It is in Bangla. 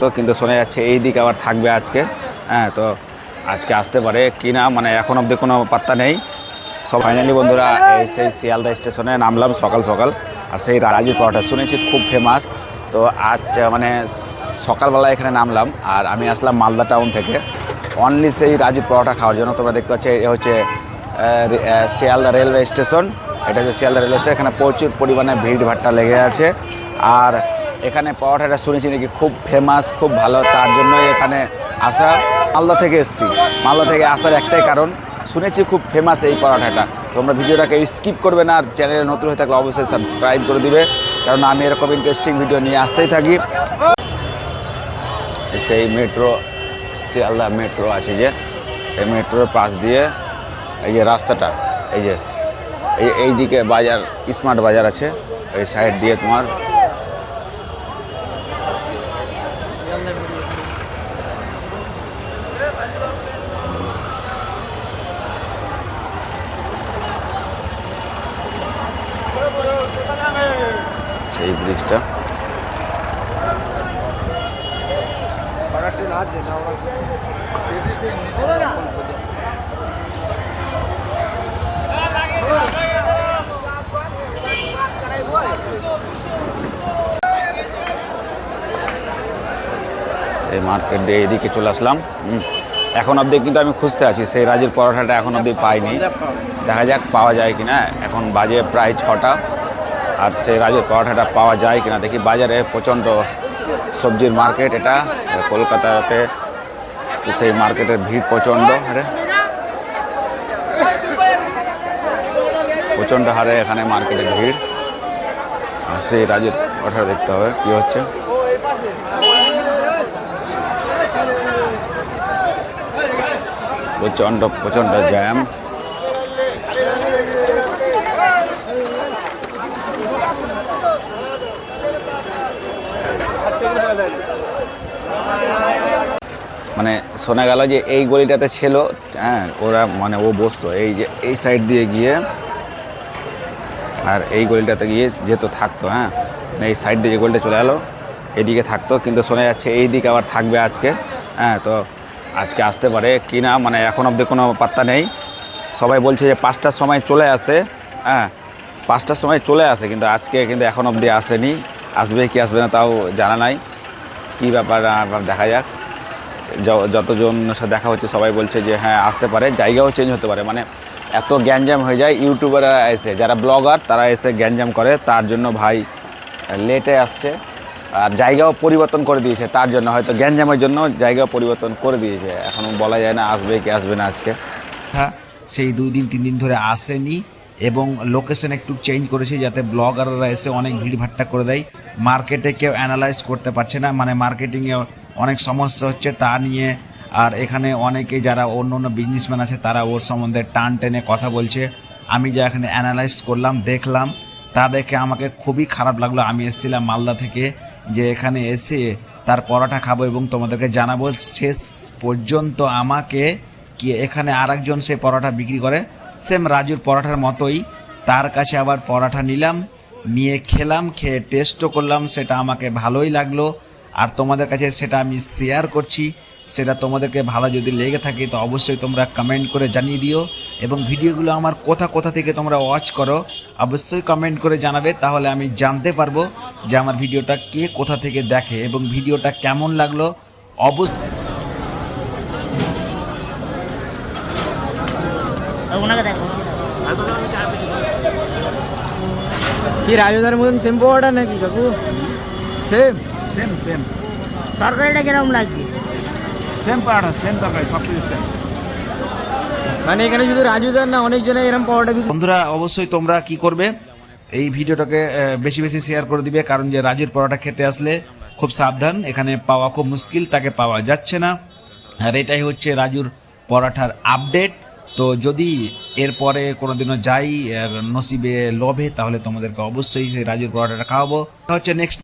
তো কিন্তু শোনা যাচ্ছে এই দিকে আবার থাকবে আজকে। হ্যাঁ তো আজকে আসতে পারে কি না মানে এখন অবধি কোনো পাত্তা নেই। সব ফাইনালি বন্ধুরা সেই শিয়ালদা স্টেশনে নামলাম সকাল সকাল। আর সেই রাজুর পরোটা শুনেছি, খুব ফেমাস তো আজ মানে সকালবেলা এখানে নামলাম আর আমি আসলাম মালদা টাউন থেকে। অনলি সেই রাজুর পরোটা খাওয়ার জন্য তোমরা দেখতে পাচ্ছ, এ হচ্ছে শিয়ালদা রেলওয়ে স্টেশন। এটা হচ্ছে শিয়ালদা রেলওয়ে স্টেশন, এখানে প্রচুর পরিমাণে ভিড় ভাট্টা লেগে আছে। আর এখানে পরোটাটা শুনেছি নাকি খুব ফেমাস খুব ভালো, তার জন্যই এখানে আসা। মালদা থেকে এসেছি। মালদা থেকে আসার একটাই কারণ, শুনেছি খুব ফেমাস এই পরোটাটা। তোমরা ভিডিওটাকে স্কিপ করবে না, আর চ্যানেলে নতুন হয়ে থাকলে অবশ্যই সাবস্ক্রাইব করে দিবে। কারণ আমি এরকম ইন্টারেস্টিং ভিডিও নিয়ে আসতেই থাকি। সেই মেট্রো শিয়ালদা মেট্রো আছে যে, এই মেট্রোর পাশ দিয়ে এই যে রাস্তাটা, এই যে, এই এই দিকে বাজার স্মার্ট বাজার আছে, এই সাইড দিয়ে তোমার সেই ব্রিজটা এই মার্কেট দিয়ে এদিকে চলে আসলাম। এখন অবধি কিন্তু আমি খুঁজতে আছি। সেই রাজের পরোটাটা এখন অবধি পাইনি। দেখা যাক পাওয়া যায় কিনা। এখন বাজে প্রায় ছটা। আর সেই রাজের পরোটাটা পাওয়া যায় কিনা। দেখি বাজারে প্রচণ্ড সবজির মার্কেট এটা কলকাতাতে তো সেই মার্কেটের ভিড় প্রচণ্ড, আরে। প্রচণ্ড হারে এখানে মার্কেটে ভিড়। আর সেই রাজের পরোটা দেখতে হবে, কী হচ্ছে। প্রচণ্ড প্রচণ্ড জ্যাম মানে শোনা গেল যে এই গলিটাতে ছিল হ্যাঁ ওরা মানে ও বসতো। এই যে এই সাইড দিয়ে গিয়ে আর এই গলিটাতে গিয়ে যেহেতু থাকতো হ্যাঁ মানে এই সাইড দিয়ে যে গলিটা চলে গেলো এদিকে থাকতো, কিন্তু শোনা যাচ্ছে এই দিকে আবার থাকবে আজকে হ্যাঁ তো আজকে আসতে পারে কি না মানে এখন অবধি কোনো পাত্তা নেই। সবাই বলছে যে পাঁচটার সময় চলে আসে হ্যাঁ পাঁচটার সময় চলে আসে, কিন্তু আজকে কিন্তু এখন অবধি আসেনি। আসবে কি আসবে না তাও জানা নাই। কী ব্যাপার দেখা যাক। যতজন দেখা হচ্ছে, সবাই বলছে যে হ্যাঁ আসতে পারে, জায়গাও চেঞ্জ হতে পারে। মানে এত গ্যাঞ্জাম হয়ে যায়, ইউটিউবাররা এসে, যারা ব্লগার, তারা এসে গ্যাঞ্জাম করে, তার জন্য ভাই লেটে আসছে, আর জায়গাও পরিবর্তন করে দিয়েছে, তার জন্য। হয়তো গ্যাঞ্জামের জন্য জায়গা পরিবর্তন করে দিয়েছে। এখন বলা যায় না, আসবে কি, আসবে না আজকে। হ্যাঁ সেই দুই দিন, তিন দিন ধরে আসেনি। এবং লোকেশন একটু চেঞ্জ করেছি যাতে ব্লগাররা এসে অনেক ভিড়ভাট্টা করে দেয়। মার্কেটে কেউ অ্যানালাইজ করতে পারছে না মানে মার্কেটিংয়ে অনেক সমস্যা হচ্ছে তা নিয়ে। আর এখানে অনেকে যারা অন্য অন্য বিজনেসম্যান আছে, তারা ওর সম্বন্ধে টান টেনে কথা বলছে। আমি যা এখানে অ্যানালাইজ করলাম, দেখলাম, তা দেখে আমাকে খুবই খারাপ লাগল। আমি এসেছিলাম মালদা থেকে যে এখানে এসে তার পরোটা খাব এবং তোমাদেরকে জানাব। শেষ পর্যন্ত আমাকে কি এখানে আরেকজন সে পরোটা বিক্রি করে সেম রাজুর পরোটার মতোই। তার কাছে আবার পরোটা নিলাম, নিয়ে খেলাম, খেয়ে টেস্টও করলাম, সেটা আমাকে ভালোই লাগল। আর তোমাদের কাছে সেটা আমি শেয়ার করছি, সেটা তোমাদেরকে ভালো যদি লেগে থাকে, তো অবশ্যই তোমরা কমেন্ট করে জানিয়ে দিও। এবং ভিডিওগুলো আমার কোথা কোথা থেকে তোমরা ওয়াচ করো, অবশ্যই কমেন্ট করে জানাবে, তাহলে আমি জানতে পারব যে আমার ভিডিওটা কে কোথা থেকে দেখে এবং ভিডিওটা কেমন লাগল। অবশ্যই ওনাকে দেখো। কি রাজুদার মতন সেম পাওয়াটা নাকি কাকু? সেম সেম সেম তরকারিটা কীরকম লাগছে? সেম পাড়া সেম তরকারি সব কিছু সেম মানে এখানে শুধু রাজুদার না অনেক জনে এরকম পাওয়াটা বন্ধুরা অবশ্যই তোমরা কি করবে? এই ভিডিওটাকে বেশি বেশি শেয়ার করে দিবে কারণ যে রাজুর পরোটা খেতে আসলে খুব সাবধান। এখানে পাওয়া খুব মুশকিল তাকে পাওয়া যাচ্ছে না। আর এটাই হচ্ছে রাজুর পরোটার আপডেট তো যদি এরপরে কোনো দিনও যাই আর নসিবে, লোভে, তাহলে তোমাদেরকে অবশ্যই সেই রাজুর পরোটাটা খাওয়াবো। হচ্ছে নেক্সট